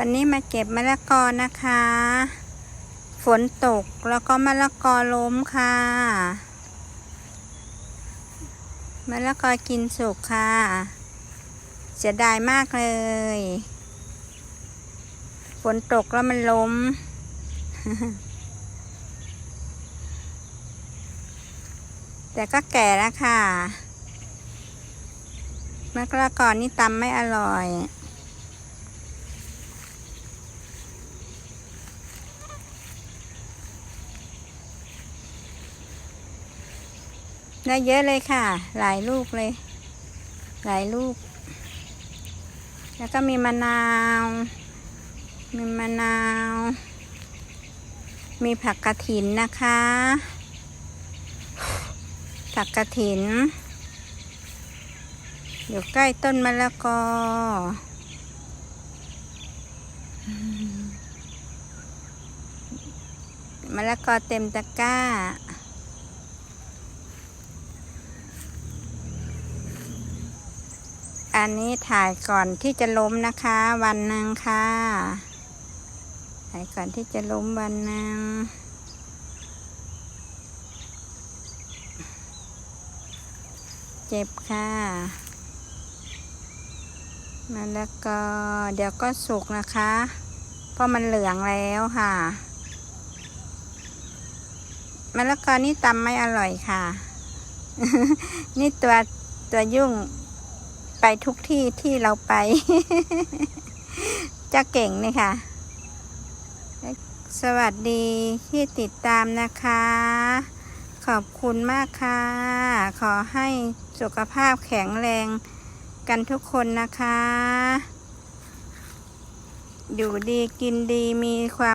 วันนี้มาเก็บมะละกอนะคะ ฝนตกแล้วก็มะละกอล้มค่ะมะละกอกินสุกค่ะเสียดายมากเลย ฝนตกแล้วมันล้ม แต่ก็แก่แล้วค่ะมะละกอนี่ตำไม่อร่อย ได้เยอะเลยค่ะ หลายลูกเลย หลายลูก แล้วก็มีมะนาว มีมะนาว มีผักกระถินนะคะ ผักกระถิน อยู่ใกล้ต้นมะละกอมมะละกอเต็มตะกร้า อันนี้ถ่ายก่อนที่จะล้มนะคะ วันหนึ่งค่ะ ถ่ายก่อนที่จะล้มวันหนึ่งเจ็บค่ะมาแล้วก็เดี๋ยวก็สุกนะคะ เพราะมันเหลืองแล้วค่ะมะละกอนี่ตำไม่อร่อยค่ะ นี่ตัวตัวยุ่ง ไปทุกที่ที่เราไป จะเก่งนี่ค่ะ สวัสดีที่ติดตามนะคะ ขอบคุณมากค่ะ ขอให้สุขภาพแข็งแรงกันทุกคนนะคะ อยู่ดีกินดีมีความ